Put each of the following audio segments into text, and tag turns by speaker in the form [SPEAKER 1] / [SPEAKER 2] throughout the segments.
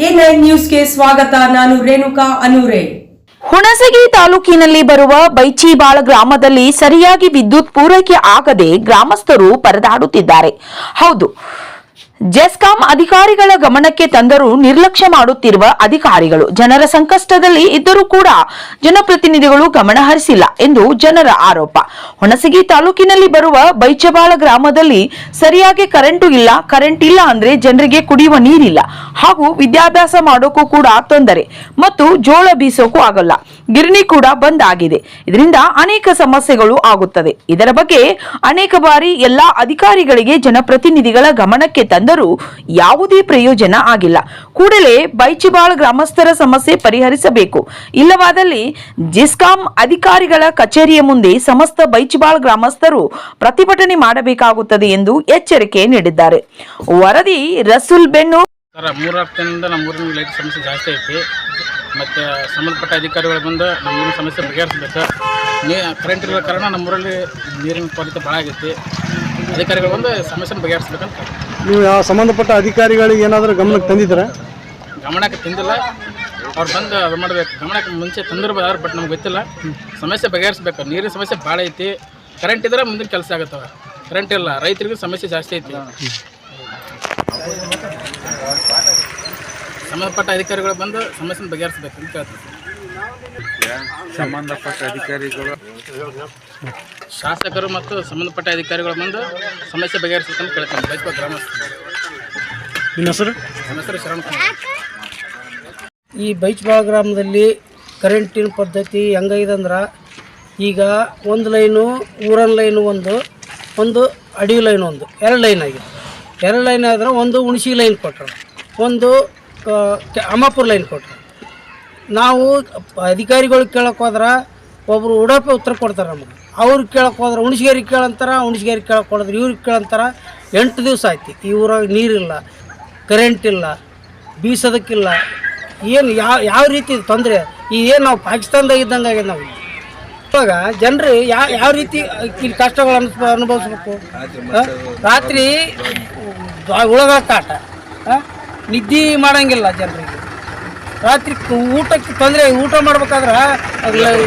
[SPEAKER 1] News ನ್ಯೂಸ್ಗೆ ಸ್ವಾಗತ, ನಾನು ರೇಣುಕಾ ಅನೂರೆ.
[SPEAKER 2] ಹುಣಸಗಿ ತಾಲೂಕಿನಲ್ಲಿ ಬರುವ ಬೈಚಿಬಾಳ ಗ್ರಾಮದಲ್ಲಿ ಸರಿಯಾಗಿ ವಿದ್ಯುತ್ ಪೂರೈಕೆ ಆಗದೆ ಗ್ರಾಮಸ್ಥರು ಪರದಾಡುತ್ತಿದ್ದಾರೆ. ಹೌದು ಜೆಸ್ಕಾಂ ಅಧಿಕಾರಿಗಳ ಗಮನಕ್ಕೆ ತಂದರೂ ನಿರ್ಲಕ್ಷ್ಯ ಮಾಡುತ್ತಿರುವ ಅಧಿಕಾರಿಗಳು ಜನರ ಸಂಕಷ್ಟದಲ್ಲಿ ಇದ್ದರೂ ಕೂಡ ಜನಪ್ರತಿನಿಧಿಗಳು ಗಮನ ಹರಿಸಿಲ್ಲ ಎಂದು ಜನರ ಆರೋಪ. ಹುಣಸಗಿ ತಾಲೂಕಿನಲ್ಲಿ ಬರುವ ಬೈಚಬಾಳ ಗ್ರಾಮದಲ್ಲಿ ಸರಿಯಾಗಿ ಕರೆಂಟು ಇಲ್ಲ, ಕರೆಂಟ್ ಇಲ್ಲ ಅಂದ್ರೆ ಜನರಿಗೆ ಕುಡಿಯುವ ನೀರಿಲ್ಲ. ಹಾಗೂ ವಿದ್ಯಾಭ್ಯಾಸ ಮಾಡೋಕ್ಕೂ ಕೂಡ ತೊಂದರೆ ಮತ್ತು ಜೋಳ ಬೀಸೋಕ್ಕೂ ಆಗಲ್ಲ. ಗಿರಣಿ ಕೂಡ ಬಂದ್ ಆಗಿದೆ. ಇದರಿಂದ ಅನೇಕ ಸಮಸ್ಯೆಗಳು ಆಗುತ್ತದೆ. ಇದರ ಬಗ್ಗೆ ಅನೇಕ ಬಾರಿ ಎಲ್ಲಾ ಅಧಿಕಾರಿಗಳಿಗೆ ಜನಪ್ರತಿನಿಧಿಗಳ ಗಮನಕ್ಕೆ ತಂದರೂ ಯಾವುದೇ ಪ್ರಯೋಜನ ಆಗಿಲ್ಲ. ಕೂಡಲೇ ಬೈಚಿಬಾಳ್ ಗ್ರಾಮಸ್ಥರ ಸಮಸ್ಯೆ ಪರಿಹರಿಸಬೇಕು. ಇಲ್ಲವಾದಲ್ಲಿ ಜಿಸ್ಕಾಂ ಅಧಿಕಾರಿಗಳ ಕಚೇರಿಯ ಮುಂದೆ ಸಮಸ್ತ ಬೈಚಿಬಾಳ್ ಗ್ರಾಮಸ್ಥರು ಪ್ರತಿಭಟನೆ ಮಾಡಬೇಕಾಗುತ್ತದೆ ಎಂದು ಎಚ್ಚರಿಕೆ ನೀಡಿದ್ದಾರೆ. ವರದಿ ರಸೂಲ್ ಬೆನ್ನು
[SPEAKER 3] ಮೂರಾರು ದಿನದಿಂದ ನಮ್ಮೂರಿನ ಲೈಟ್ ಸಮಸ್ಯೆ ಜಾಸ್ತಿ ಐತಿ. ಮತ್ತು ಸಂಬಂಧಪಟ್ಟ ಅಧಿಕಾರಿಗಳು ಬಂದು ನಮ್ಮೂರಿನ ಸಮಸ್ಯೆ ಬಗೆಹರಿಸ್ಬೇಕು. ನೀ ಕರೆಂಟ್ ಇರೋ ಕಾರಣ ನಮ್ಮೂರಲ್ಲಿ ನೀರಿನ ಕೊರತೆ ಭಾಳ ಆಗೈತಿ. ಅಧಿಕಾರಿಗಳು ಬಂದು ಸಮಸ್ಯೆನ ಬಗೆಹರಿಸ್ಬೇಕಂತ
[SPEAKER 4] ನೀವು ಯಾವ ಸಂಬಂಧಪಟ್ಟ ಅಧಿಕಾರಿಗಳಿಗೆ ಏನಾದರೂ ಗಮನಕ್ಕೆ ತಂದಿದ್ದೀರಾ?
[SPEAKER 3] ಗಮನಕ್ಕೆ ತಿಂದಿಲ್ಲ. ಅವ್ರು ಬಂದು ಅದು ಮಾಡಬೇಕು. ಗಮನಕ್ಕೆ ಮುಂಚೆ ತಂದಿರ್ಬೋದು ಬಟ್ ನಮ್ಗೆ ಗೊತ್ತಿಲ್ಲ. ಸಮಸ್ಯೆ ಬಗೆಹರಿಸ್ಬೇಕು. ನೀರಿನ ಸಮಸ್ಯೆ ಭಾಳ ಐತಿ. ಕರೆಂಟ್ ಇದ್ರೆ ಮುಂದಿನ ಕೆಲಸ ಆಗುತ್ತವೆ ಕರೆಂಟ್ ಇಲ್ಲ. ರೈತರಿಗೂ ಸಮಸ್ಯೆ ಜಾಸ್ತಿ ಐತಿ. ಸಂಬಂಧಪಟ್ಟ ಅಧಿಕಾರಿಗಳು ಬಂದು ಸಮಸ್ಯೆನ ಬಗೆಹರಿಸ್ಬೇಕು ಅಂತ ಹೇಳ್ತೀವಿ
[SPEAKER 5] ಸಂಬಂಧಪಟ್ಟ ಅಧಿಕಾರಿಗಳು.
[SPEAKER 3] ಶಾಸಕರು ಮತ್ತು ಸಂಬಂಧಪಟ್ಟ ಅಧಿಕಾರಿಗಳು ಬಂದು ಸಮಸ್ಯೆ ಬಗೆಹರಿಸ್ಬೇಕಂತ ಕೇಳ್ತೀನಿ. ಬೈಕ್ ಗ್ರಾಮಸ್ಥರು.
[SPEAKER 4] ನಿಮ್ಮ ಹೆಸರು?
[SPEAKER 3] ನನ್ನ ಹೆಸರು ಶರಣ್ ಕುಮಾರ್.
[SPEAKER 6] ಈ ಬೈಚ್ಬಾಳ ಗ್ರಾಮದಲ್ಲಿ ಕರೆಂಟಿನ ಪದ್ಧತಿ ಹೆಂಗೈತೆ ಅಂದ್ರೆ ಈಗ ಒಂದು ಲೈನು ಊರನ್ ಲೈನು ಒಂದು ಒಂದು ಅಡಿ ಲೈನ್ ಒಂದು ಎರಡು ಲೈನ್ ಆಗಿದೆ. ಎರಡು ಲೈನ್ ಆದ್ರೆ ಒಂದು ಹುಣಸಿ ಲೈನ್ ಕೊಟ್ಟರು ಒಂದು ಆ, ಕೆ- ಅಮ್ಮಾಪುರ ಲೈನ್ ಕೊಟ್ಟರು ನಾವು ಅಧಿಕಾರಿಗಳಿಗೆ ಕೇಳಕ್ಕೆ ಹೋದ್ರೆ ಒಬ್ಬರು ಉಡಾಪೆ ಉತ್ತರ ಕೊಡ್ತಾರೆ ನಮಗೆ. ಅವ್ರಿಗೆ ಕೇಳಕ್ಕೆ ಹೋದ್ರೆ ಕೇಳಂತಾರೆ ಕೇಳಂತಾರ ಹುಣಸಗೇರಿಗೆ ಕೇಳಕ್ಕೆ ಹೋದ್ರೆ ಇವ್ರಿಗೆ ಕೇಳಂತಾರ. ಎಂಟು ದಿವಸ ಆಯ್ತು. ಈ ಊರಾಗ ನೀರಿಲ್ಲ ಕರೆಂಟ್ ಇಲ್ಲ ಬೀಸೋದಕ್ಕಿಲ್ಲ. ಏನು ಯಾವ ಯಾವ ರೀತಿ ತೊಂದರೆ? ಈ ಏನು ನಾವು ಪಾಕಿಸ್ತಾನದಾಗ ಇದ್ದಂಗೆ ನಾವು ಇವಾಗ ಜನರು ಯಾವ ಯಾವ ರೀತಿ ಇಲ್ಲಿ ಕಷ್ಟಗಳು ಅನ್ಸ್ ಅನುಭವಿಸ್ಬೇಕು? ರಾತ್ರಿ ಉಳಗಳ ಕಾಟ ನಿದ್ದೆ ಮಾಡೋಂಗಿಲ್ಲ ಜನರಿಗೆ. ರಾತ್ರಿ ಊಟಕ್ಕೆ ತೊಂದರೆ ಊಟ ಮಾಡ್ಬೇಕಾದ್ರೆ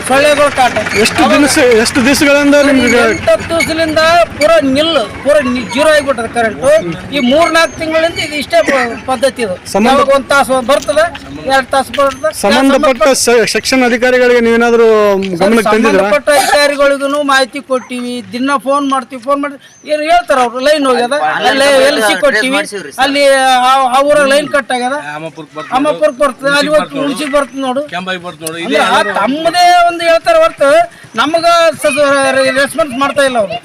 [SPEAKER 6] ಸೊಳ್ಳೆಗಳ ಕಾಟ
[SPEAKER 4] ಎಷ್ಟು ದಿವಸ ಎಷ್ಟು ದಿವಸಗಳಿಂದ ನಿಮ್ಗೆ
[SPEAKER 6] ಎಂಟತ್ತು ದಿವಸದಿಂದ ಪೂರ ನಿಲ್ಲು ಪೂರ ಜೀರೋ ಆಗಿಬಿಟ್ಟದ ಕರೆಂಟು ಈ ಮೂರ್ ನಾಲ್ಕು ತಿಂಗಳಿಂದ ಇದು ಇಷ್ಟೇ ಪದ್ಧತಿ ಇದು.
[SPEAKER 4] ಸಂಬಂಧ-
[SPEAKER 6] ಯಾವಾಗ ಒಂದ್ ತಾಸು ಬರ್ತದ ಎರಡು ತಾಸು ಬರ್ತದ
[SPEAKER 4] ಸಂಬಂಧಪಟ್ಟ ಸೆಕ್ಷನ್ ಅಧಿಕಾರಿಗಳಿಗೆ ನೀವೇನಾದರೂ ಗಮನಕ್ಕೆ ತಂದಿದ್ರಾ
[SPEAKER 6] ಸಂಬಂಧಪಟ್ಟ ಅಧಿಕಾರಿಗಳಿಗೂ ಮಾಹಿತಿ ಕೊಟ್ಟಿವಿ ದಿನ ಫೋನ್ ಮಾಡ್ತೀವಿ ಫೋನ್ ಮಾಡಿ ಏನು ಹೇಳ್ತಾರ ಅವ್ರು? ಲೈನ್ ಹೋಗ್ಯದ? ಅಲ್ಲಿ ಎಲ್ ಸಿ ಕೊಟ್ಟಿವಿ. ಅಲ್ಲಿ ಆ- ಊರ ಊರಾಗ ಲೈನ್ ಕಟ್ ಆಗ್ಯದ. ಅಮ್ಮಪುರಕ್ಕೆ ಬರ್ತದೆ. ಅಲ್ಲಿ ಹೋಗಿ ಉಳಿಸಿ ಬರ್ತದೆ ನೋಡು. ಅಂದ್ರೆ ತಮ್ಮದೇ ಒಂದು ಹೇಳ್ತಾರೆ ಹೊರತು ನಮಗ ರೆಸ್ಪಾನ್ಸ್ ಮಾಡ್ತಾ ಇಲ್ಲ ಅವರು.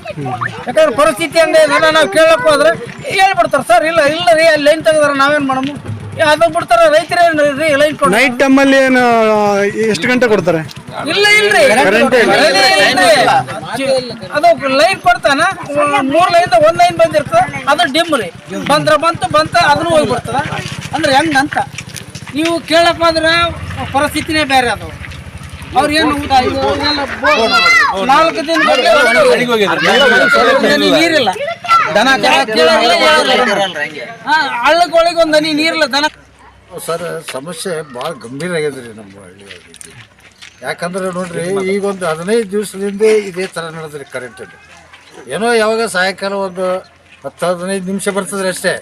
[SPEAKER 6] ಯಾಕಂದ್ರೆ ಪರಿಸ್ಥಿತಿ ಹಂಗೆ ಇದೆ ನಾವು ಕೇಳಕ್ ಹೋದ್ರೆ ಹೇಳ್ಬಿಡ್ತಾರೆ ಸರ್ ಇಲ್ಲ ಇಲ್ಲ ರೀ ಅಲ್ಲಿ ಲೈನ್ ತೆಗೆದಾರ ನಾವೇನ್ ಮಾಡಮು ಅದು ಬಿಡ್ತಾರೆ ರೈತರೇ ರೀ ಲೈನ್
[SPEAKER 4] ನೈಟ್ ಟೈಮಲ್ಲಿ ಏನು ಎಷ್ಟು ಗಂಟೆ ಕೊಡ್ತಾರೆ?
[SPEAKER 6] ಇಲ್ಲ ಇಲ್ರಿ. ಅದು ಲೈನ್ ಕೊಡ್ತಾನ ಮೂರ್ ಲೈನ್ ಒಂದ್ ಲೈನ್ ಬಂದಿರ್ತದೆ ಅದು ಡಿಮ್ ರೀ. ಬಂದ್ರ ಬಂತು ಬಂತ ಅದನ್ನು ಹೋಗ್ಬಿಡ್ತದ. ಅಂದ್ರೆ ಹೆಂಗಂತ ನೀವು ಕೇಳಕ್ ಬಂದ್ರೆ ಪರಿಸ್ಥಿತಿನೇ ಬೇರೆ ಅದು. ಅವ್ರ ಏನು ಊಟ ಇದು ಇದೆಲ್ಲ ಬೋ- ನಾಲ್ಕು ದಿನ ನೀರಿಲ್ಲ ದನ ಹಳ್ಳಗಳಿಗೆ ಒಂದು ಹನಿ ನೀರಿಲ್ಲ ದನ
[SPEAKER 7] ಸರ್ ಸಮಸ್ಯೆ ಭಾಳ ಗಂಭೀರ ಆಗ್ಯದ ರೀ ನಮ್ಮ ಹಳ್ಳಿಯಾಗಿ ಯಾಕಂದ್ರೆ ನೋಡ್ರಿ ಈಗ ಒಂದು ಹದಿನೈದು ದಿವಸದಿಂದ ಇದೇ ಥರ ನಡೆದ್ರಿ ಕರೆಂಟ್ ಏನೋ ಯಾವಾಗ ಸಾಯಂಕಾಲ ಒಂದು ಹತ್ತು ಹದಿನೈದು ನಿಮಿಷ ಬರ್ತದ್ರಿ ಅಷ್ಟೇ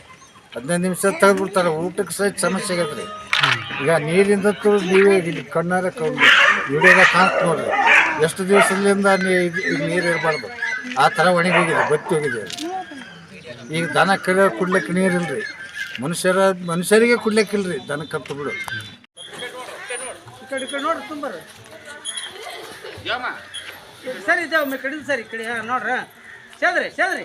[SPEAKER 7] ಹದಿನೈದು ನಿಮಿಷ ತೆಗೆದ್ಬಿಡ್ತಾರೆ ಊಟಕ್ಕೆ ಸಹ ಸಮಸ್ಯೆ ಆಗೈತೆ ರೀ ಈಗ ನೀರಿಂದ ನೀವೇ ಇಲ್ಲಿ ಕಣ್ಣಾರ ಕಂಡು ವಿಡಿಯೋದಾಗ ಕಾಣ್ತು ನೋಡ್ರಿ ಎಷ್ಟು ದಿವಸದಿಂದ ನೀರು ಇರಬಾರ್ದು. ಆ ಥರ ಒಣಗೋಗಿದೆ, ಬತ್ತಿ ಹೋಗಿದೆ. ಈಗ ದನ ಕರ ಕುಡ್ಲಿಕ್ಕೆ ನೀರಿಲ್ರಿ ಮನುಷ್ಯರ ಮನುಷ್ಯರಿಗೆ ಕುಡ್ಲಿಕ್ಕಿಲ್ರಿ ದನ ಕತ್ತು ಬಿಡು.
[SPEAKER 6] ಕಡೆ ಕಡೆ ಸರಿ, ಇದಾವ ಕಡೆ ಸರಿ ಕಡಿ ಕಡೆ ನೋಡ್ರಿ. ಸೇದ್ರಿ ಸೇದ್ರಿ.